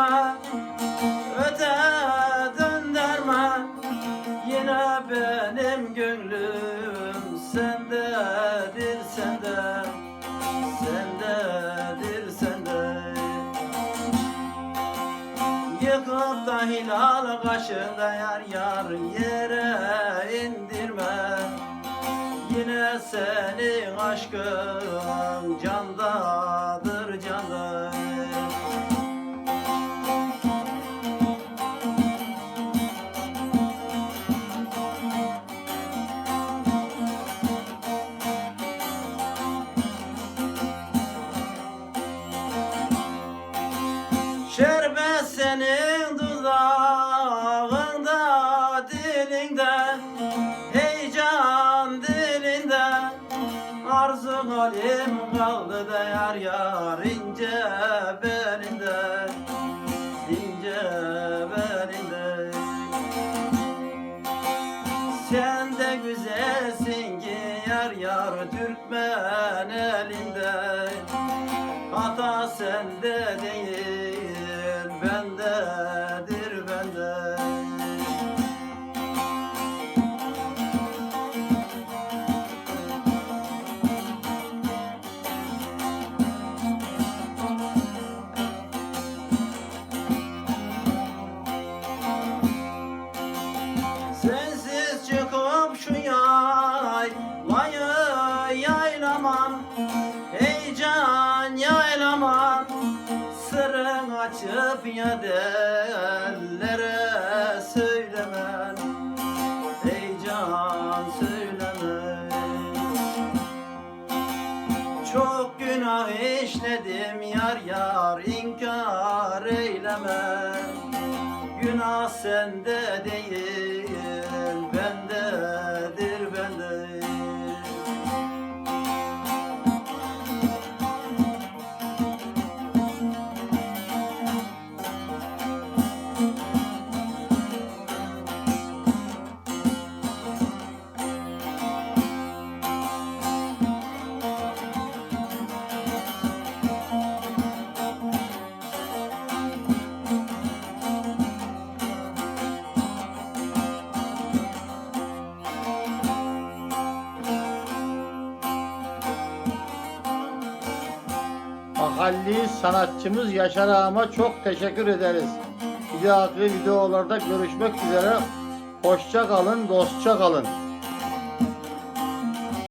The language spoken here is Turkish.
dönderme Öte dönderme Yine benim gönlüm sendedir sende Sendedir sende. Yıkıp da hilal kaşında yar yar yere indirme. Yine senin aşkın candadır Arzu halim kaldı da yar yar ince belinde ince belinde. Sen de güzelsin ki yar yar Türkmen elinde Hata sende değil açıp ya dellere söylemem Heyecan söylemem. Çok günah işledim yar yar inkar eyleme Günah sende değil Mahalli sanatçımız Yaşar Ağam'a çok teşekkür ederiz. Bir dahaki videolarda görüşmek üzere. Hoşça kalın, dostça kalın.